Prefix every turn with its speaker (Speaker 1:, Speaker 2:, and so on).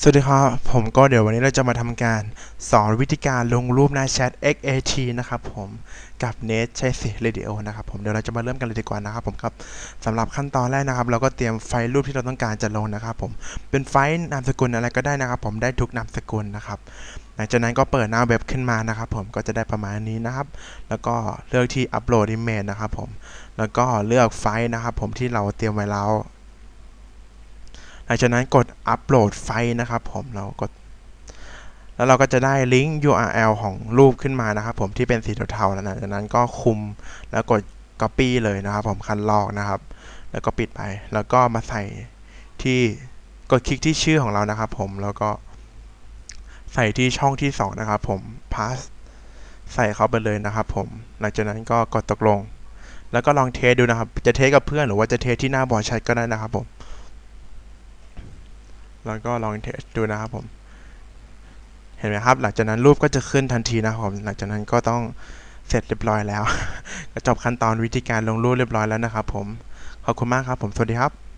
Speaker 1: สวัสดีครับ ผมก็เดี๋ยววันนี้เราจะมาทำการสอนวิธีการลงรูปหน้าแชท XAT นะครับผมกับ Net ใช้สิ Radio นะครับผมเดี๋ยวเราจะมาเริ่มกันเลยดีกว่านะครับผมครับสำหรับขั้นตอนแรกนะครับ เราก็เตรียมไฟล์รูปที่เราต้องการจะลงนะครับผมเป็นไฟล์นามสกุลอะไรก็ได้นะครับ ผมได้ทุกนามสกุลนะครับหลังจากนั้นก็เปิดหน้าเว็บขึ้นมานะครับ ผมก็จะได้ประมาณนี้นะครับ แล้วก็เลือกที่ Upload Image นะครับผมแล้วก็เลือกไฟล์นะครับ ผมที่เราเตรียมไว้แล้ว หลังจากนั้นกดอัปโหลดไฟล์นะครับผมเรากด แล้วเราก็จะได้ลิงก์ URL ของรูปขึ้นมานะครับผมที่เป็นสีเทาๆแล้วหลังจากนั้นก็คุมแล้วกด Copy เลยนะครับผมคันลอกนะครับ แล้วก็ปิดไป แล้วก็มาใส่ที่กดคลิกที่ชื่อของเรานะครับผมแล้วก็ใส่ที่ช่องที่ 2 นะครับผม pass ใส่เข้าไปเลยนะครับผม หลังจากนั้นก็กดตกลง แล้วก็ลองเทสดูนะครับ จะเทสกับเพื่อนหรือว่าจะเทสที่หน้าบอร์ดแชทก็ได้นะครับผม แล้วก็ลองเทสดูนะครับผม เห็นไหมครับ หลังจากนั้นรูปก็จะขึ้นทันทีนะครับผม หลังจากนั้นก็ต้องเสร็จเรียบร้อยแล้ว ก็จบขั้นตอนวิธีการลงรูปเรียบร้อยแล้วนะครับผม ขอบคุณมากครับผม สวัสดีครับ